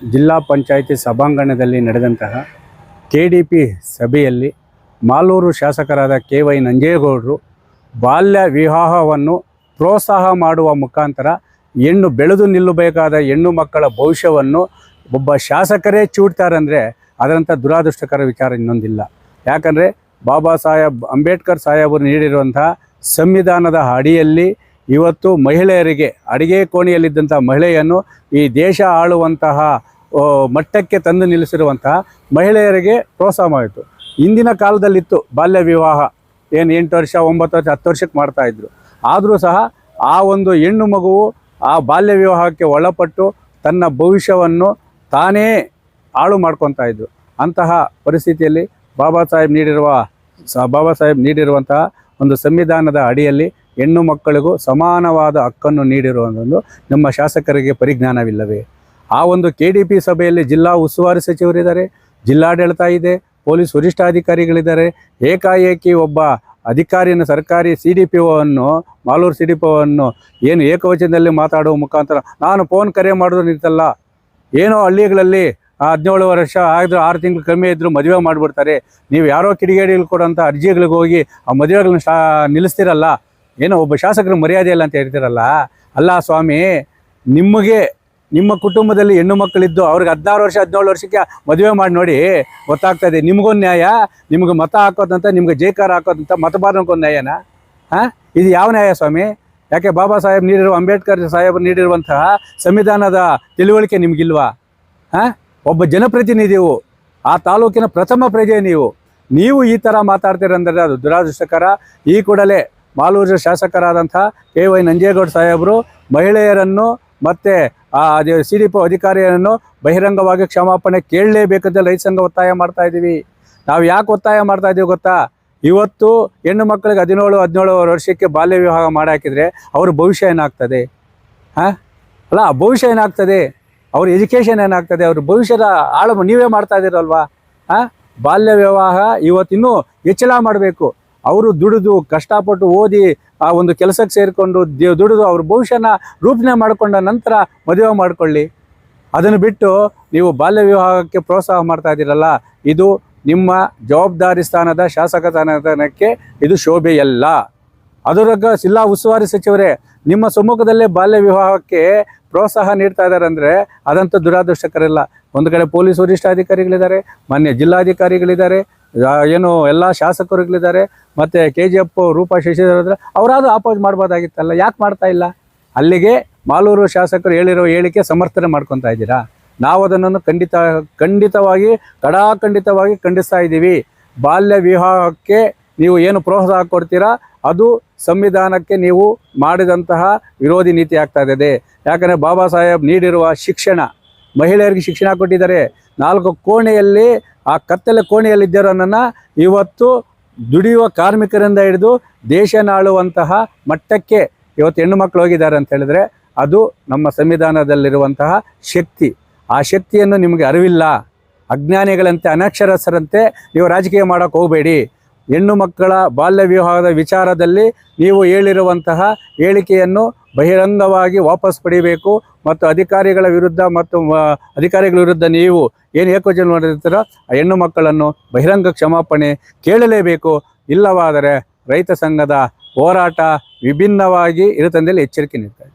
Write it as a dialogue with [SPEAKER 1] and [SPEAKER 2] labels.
[SPEAKER 1] ಜಿಲ್ಲಾ ಪಂಚಾಯಿತಿ ಸಭಾಂಗಣದಲ್ಲಿ ನಡೆದಂತಹ ಕೆ ಸಭೆಯಲ್ಲಿ ಮಾಲೂರು ಶಾಸಕರಾದ ಕೆ ವೈ ನಂಜೇಗೌಡರು ಬಾಲ್ಯ ವಿವಾಹವನ್ನು ಪ್ರೋತ್ಸಾಹ ಮಾಡುವ ಮುಖಾಂತರ ಹೆಣ್ಣು ಬೆಳೆದು ನಿಲ್ಲಬೇಕಾದ ಹೆಣ್ಣು ಮಕ್ಕಳ ಭವಿಷ್ಯವನ್ನು ಒಬ್ಬ ಶಾಸಕರೇ ಚೂಡ್ತಾರಂದರೆ ಅದರಂಥ ದುರಾದೃಷ್ಟಕರ ವಿಚಾರ ಇನ್ನೊಂದಿಲ್ಲ. ಯಾಕಂದರೆ ಬಾಬಾ ಸಾಹೇಬ್ ಅಂಬೇಡ್ಕರ್ ಸಾಹೇಬರು ನೀಡಿರುವಂತಹ ಸಂವಿಧಾನದ ಅಡಿಯಲ್ಲಿ ಇವತ್ತು ಮಹಿಳೆಯರಿಗೆ, ಅಡಿಗೆ ಕೋಣೆಯಲ್ಲಿದ್ದಂಥ ಮಹಿಳೆಯನ್ನು ಈ ದೇಶ ಆಳುವಂತಹ ಮಟ್ಟಕ್ಕೆ ತಂದು ನಿಲ್ಲಿಸಿರುವಂತಹ ಮಹಿಳೆಯರಿಗೆ ಪ್ರೋತ್ಸಾಹ ಮಾಡಿತು. ಇಂದಿನ ಕಾಲದಲ್ಲಿತ್ತು ಬಾಲ್ಯ ವಿವಾಹ. ಏನು ಎಂಟು ವರ್ಷ, ಒಂಬತ್ತು ವರ್ಷ, ಹತ್ತು ವರ್ಷಕ್ಕೆ ಮಾಡ್ತಾಯಿದ್ರು ಆದರೂ ಸಹ ಆ ಒಂದು ಹೆಣ್ಣು ಮಗುವು ಆ ಬಾಲ್ಯ ವಿವಾಹಕ್ಕೆ ಒಳಪಟ್ಟು ತನ್ನ ಭವಿಷ್ಯವನ್ನು ತಾನೇ ಹಾಳು ಮಾಡ್ಕೊತಾ ಇದ್ರು. ಅಂತಹ ಪರಿಸ್ಥಿತಿಯಲ್ಲಿ ಬಾಬಾ ಸಾಹೇಬ್ ನೀಡಿರುವ, ಸ, ಬಾಬಾ ಸಾಹೇಬ್ ನೀಡಿರುವಂತಹ ಒಂದು ಸಂವಿಧಾನದ ಅಡಿಯಲ್ಲಿ ಹೆಣ್ಣು ಮಕ್ಕಳಿಗೂ ಸಮಾನವಾದ ಹಕ್ಕನ್ನು ನೀಡಿರುವುದೊಂದು ನಮ್ಮ ಶಾಸಕರಿಗೆ ಪರಿಜ್ಞಾನವಿಲ್ಲವೇ? ಆ ಒಂದು ಕೆ ಸಭೆಯಲ್ಲಿ ಜಿಲ್ಲಾ ಉಸ್ತುವಾರಿ ಸಚಿವರಿದ್ದಾರೆ, ಜಿಲ್ಲಾಡಳಿತ ಇದೆ, ಪೊಲೀಸ್ ವರಿಷ್ಠಾಧಿಕಾರಿಗಳಿದ್ದಾರೆ, ಏಕಾಏಕಿ ಒಬ್ಬ ಅಧಿಕಾರಿಯನ್ನು, ಸರ್ಕಾರಿ ಸಿ ಡಿ ಪಿ ಒವನ್ನು ಮಾಲೂರು ಸಿ ಡಿ ಪಿ ಒವನ್ನು ಏನು ಏಕವಚನದಲ್ಲಿ ಮಾತಾಡುವ ಮುಖಾಂತರ ನಾನು ಫೋನ್ ಕರೆ ಮಾಡಿದ್ರು ನಿಂತಲ್ಲ. ಏನೋ ಹಳ್ಳಿಗಳಲ್ಲಿ ಹದಿನೇಳು ವರ್ಷ ಆದರೂ ಆರು ತಿಂಗಳು ಕಮ್ಮಿ ಇದ್ದರೂ ಮದುವೆ ಮಾಡಿಬಿಡ್ತಾರೆ. ನೀವು ಯಾರೋ ಕಿಡಿಗೇಡಿಗಳು ಕೊಡೋಂಥ ಅರ್ಜಿಗಳಿಗೆ ಹೋಗಿ ಆ ಮದುವೆಗಳನ್ನ ಶಾ ನಿಲ್ಲಿಸ್ತಿರಲ್ಲ? ಏನೋ ಒಬ್ಬ ಶಾಸಕರು ಮರ್ಯಾದೆ ಇಲ್ಲ ಅಂತ ಹೇಳ್ತಿರಲ್ಲ? ಅಲ್ಲ ಸ್ವಾಮಿ, ನಿಮಗೆ, ನಿಮ್ಮ ಕುಟುಂಬದಲ್ಲಿ ಹೆಣ್ಣು ಮಕ್ಕಳಿದ್ದು ಅವ್ರಿಗೆ ಹದಿನಾರು ವರ್ಷ, ಹದಿನೇಳು ವರ್ಷಕ್ಕೆ ಮದುವೆ ಮಾಡಿ ನೋಡಿ ಗೊತ್ತಾಗ್ತದೆ ನಿಮಗೊಂದು ನ್ಯಾಯ, ನಿಮ್ಗೆ ಮತ ಹಾಕೋದಂತ, ನಿಮ್ಗೆ ಜೇಕಾರ ಹಾಕೋದಂತ ಮತಬಾರನಕ್ಕೊಂದು ನ್ಯಾಯನ? ಹಾಂ? ಇದು ಯಾವ ನ್ಯಾಯ ಸ್ವಾಮಿ? ಯಾಕೆ ಬಾಬಾ ಸಾಹೇಬ್ ನೀಡಿರುವ, ಅಂಬೇಡ್ಕರ್ ಸಾಹೇಬ್ ನೀಡಿರುವಂತಹ ಸಂವಿಧಾನದ ತಿಳುವಳಿಕೆ ನಿಮಗಿಲ್ವಾ? ಹಾಂ? ಒಬ್ಬ ಜನಪ್ರತಿನಿಧಿವು ಆ ತಾಲೂಕಿನ ಪ್ರಥಮ ಪ್ರಜೆ ನೀವು. ನೀವು ಈ ಥರ ಮಾತಾಡ್ತೀರಂದರೆ ಅದು ದುರಾದೃಷ್ಟಕರ. ಈ ಕೂಡಲೇ ಮಾಲೂರು ಶಾಸಕರಾದಂಥ ಕೆ ವೈ ನಂಜೇಗೌಡ ಸಾಹೇಬರು ಮಹಿಳೆಯರನ್ನು ಮತ್ತು ಆ ಸಿ ಡಿ ಪಿ ಅಧಿಕಾರಿಯನ್ನು ಬಹಿರಂಗವಾಗಿ ಕ್ಷಮಾಪಣೆ ಕೇಳಲೇಬೇಕಂತ ರೈತ ಸಂಘ ಒತ್ತಾಯ ಮಾಡ್ತಾ ಇದ್ದೀವಿ. ನಾವು ಯಾಕೆ ಒತ್ತಾಯ ಮಾಡ್ತಾ ಇದ್ದೀವಿ ಗೊತ್ತಾ? ಇವತ್ತು ಹೆಣ್ಣು ಮಕ್ಕಳಿಗೆ ಹದಿನೇಳು ಹದಿನೇಳು ವರ್ಷಕ್ಕೆ ಬಾಲ್ಯ ವಿವಾಹ ಮಾಡಾಕಿದ್ರೆ ಅವ್ರ ಭವಿಷ್ಯ ಏನಾಗ್ತದೆ? ಹಾಂ ಅಲ್ಲ ಭವಿಷ್ಯ ಏನಾಗ್ತದೆ? ಅವ್ರ ಎಜುಕೇಷನ್ ಏನಾಗ್ತದೆ? ಅವ್ರ ಭವಿಷ್ಯದ ಆಳು ನೀವೇ ಮಾಡ್ತಾ ಇದ್ದೀರಲ್ವಾ? ಹಾಂ ಬಾಲ್ಯ ವಿವಾಹ ಇವತ್ತಿನ್ನೂ ಹೆಚ್ಚಳ ಮಾಡಬೇಕು. ಅವರು ದುಡಿದು ಕಷ್ಟಪಟ್ಟು ಓದಿ ಆ ಒಂದು ಕೆಲಸಕ್ಕೆ ಸೇರಿಕೊಂಡು ದುಡಿದು ಅವ್ರ ಭವಿಷ್ಯನ ರೂಪಣೆ ಮಾಡಿಕೊಂಡ ನಂತರ ಮದುವೆ ಮಾಡಿಕೊಳ್ಳಿ. ಅದನ್ನು ಬಿಟ್ಟು ನೀವು ಬಾಲ್ಯ ವಿವಾಹಕ್ಕೆ ಪ್ರೋತ್ಸಾಹ ಮಾಡ್ತಾ ಇದ್ದೀರಲ್ಲ, ಇದು ನಿಮ್ಮ ಜವಾಬ್ದಾರಿ ಸ್ಥಾನದ ಶಾಸಕ ಸ್ಥಾನಕ್ಕೆ ಇದು ಶೋಭೆಯಲ್ಲ. ಅದರಾಗ ಜಿಲ್ಲಾ ಉಸ್ತುವಾರಿ ಸಚಿವರೇ, ನಿಮ್ಮ ಸಮ್ಮುಖದಲ್ಲೇ ಬಾಲ್ಯ ವಿವಾಹಕ್ಕೆ ಪ್ರೋತ್ಸಾಹ ನೀಡ್ತಾ ಇದ್ದಾರೆ ಅಂದರೆ ಅದಂತೂ ದುರಾದೃಷ್ಟಕರಲ್ಲ. ಒಂದು ಕಡೆ ಪೊಲೀಸ್ ವರಿಷ್ಠಾಧಿಕಾರಿಗಳಿದ್ದಾರೆ, ಮಾನ್ಯ ಜಿಲ್ಲಾಧಿಕಾರಿಗಳಿದ್ದಾರೆ ಏನು ಎಲ್ಲ ಶಾಸಕರುಗಳಿದ್ದಾರೆ, ಮತ್ತು K G F Rupa Shashidhar ಇದ್ದಾರೆ ಅವರಾದ್ರೂ ಆಪೋಸ್ ಮಾಡ್ಬೋದಾಗಿತ್ತಲ್ಲ, ಯಾಕೆ ಮಾಡ್ತಾ ಇಲ್ಲ? ಅಲ್ಲಿಗೆ ಮಾಲೂರು ಶಾಸಕರು ಹೇಳಿರೋ ಹೇಳಿಕೆ ಸಮರ್ಥನೆ ಮಾಡ್ಕೊತಾ ಇದ್ದೀರಾ? ನಾವು ಅದನ್ನು ಖಂಡಿತ, ಖಂಡಿತವಾಗಿ ಕಡಾಖಂಡಿತವಾಗಿ ಖಂಡಿಸ್ತಾ ಇದ್ದೀವಿ. ಬಾಲ್ಯ ವಿವಾಹಕ್ಕೆ ನೀವು ಏನು ಪ್ರೋತ್ಸಾಹ ಕೊಡ್ತೀರಾ, ಅದು ಸಂವಿಧಾನಕ್ಕೆ ನೀವು ಮಾಡಿದಂತಹ ವಿರೋಧಿ ನೀತಿ ಆಗ್ತಾ ಇದೆ. ಯಾಕಂದರೆ ಬಾಬಾ ಸಾಹೇಬ್ ನೀಡಿರುವ ಶಿಕ್ಷಣ, ಮಹಿಳೆಯರಿಗೆ ಶಿಕ್ಷಣ ಕೊಟ್ಟಿದ್ದಾರೆ. ನಾಲ್ಕು ಕೋಣೆಯಲ್ಲಿ ಆ ಕತ್ತಲೆ ಕೋಣೆಯಲ್ಲಿದ್ದವರನ್ನು ಇವತ್ತು ದುಡಿಯುವ ಕಾರ್ಮಿಕರಿಂದ ಹಿಡಿದು ದೇಶನಾಳುವಂತಹ ಮಟ್ಟಕ್ಕೆ ಇವತ್ತು ಹೆಣ್ಣು ಮಕ್ಕಳು ಹೋಗಿದ್ದಾರೆ ಅಂತ ಹೇಳಿದ್ರೆ ಅದು ನಮ್ಮ ಸಂವಿಧಾನದಲ್ಲಿರುವಂತಹ ಶಕ್ತಿ. ಆ ಶಕ್ತಿಯನ್ನು ನಿಮಗೆ ಅರಿವಿಲ್ಲ. ಅಜ್ಞಾನಿಗಳಂತೆ, ಅನಕ್ಷರಸ್ಥರಂತೆ ನೀವು ರಾಜಕೀಯ ಮಾಡೋಕೆ ಹೋಗಬೇಡಿ. ಹೆಣ್ಣು ಮಕ್ಕಳ ಬಾಲ್ಯ ವಿವಾಹದ ವಿಚಾರದಲ್ಲಿ ನೀವು ಹೇಳಿರುವಂತಹ ಹೇಳಿಕೆಯನ್ನು ಬಹಿರಂಗವಾಗಿ ವಾಪಸ್ ಪಡಿಬೇಕು ಮತ್ತು ಅಧಿಕಾರಿಗಳ ವಿರುದ್ಧ ಮತ್ತು ಅಧಿಕಾರಿಗಳ ವಿರುದ್ಧ ನೀವು ಏನು ಏಕವಚನ ಮಾಡಿರ್ತೀರೋ ಆ ಹೆಣ್ಣು ಮಕ್ಕಳನ್ನು ಬಹಿರಂಗ ಕ್ಷಮಾಪಣೆ ಕೇಳಲೇಬೇಕು. ಇಲ್ಲವಾದರೆ ರೈತ ಸಂಘದ ಹೋರಾಟ ವಿಭಿನ್ನವಾಗಿ ಇರುತ್ತಂದೇಳಿ ಎಚ್ಚರಿಕೆ ನೀಡ್ತಾರೆ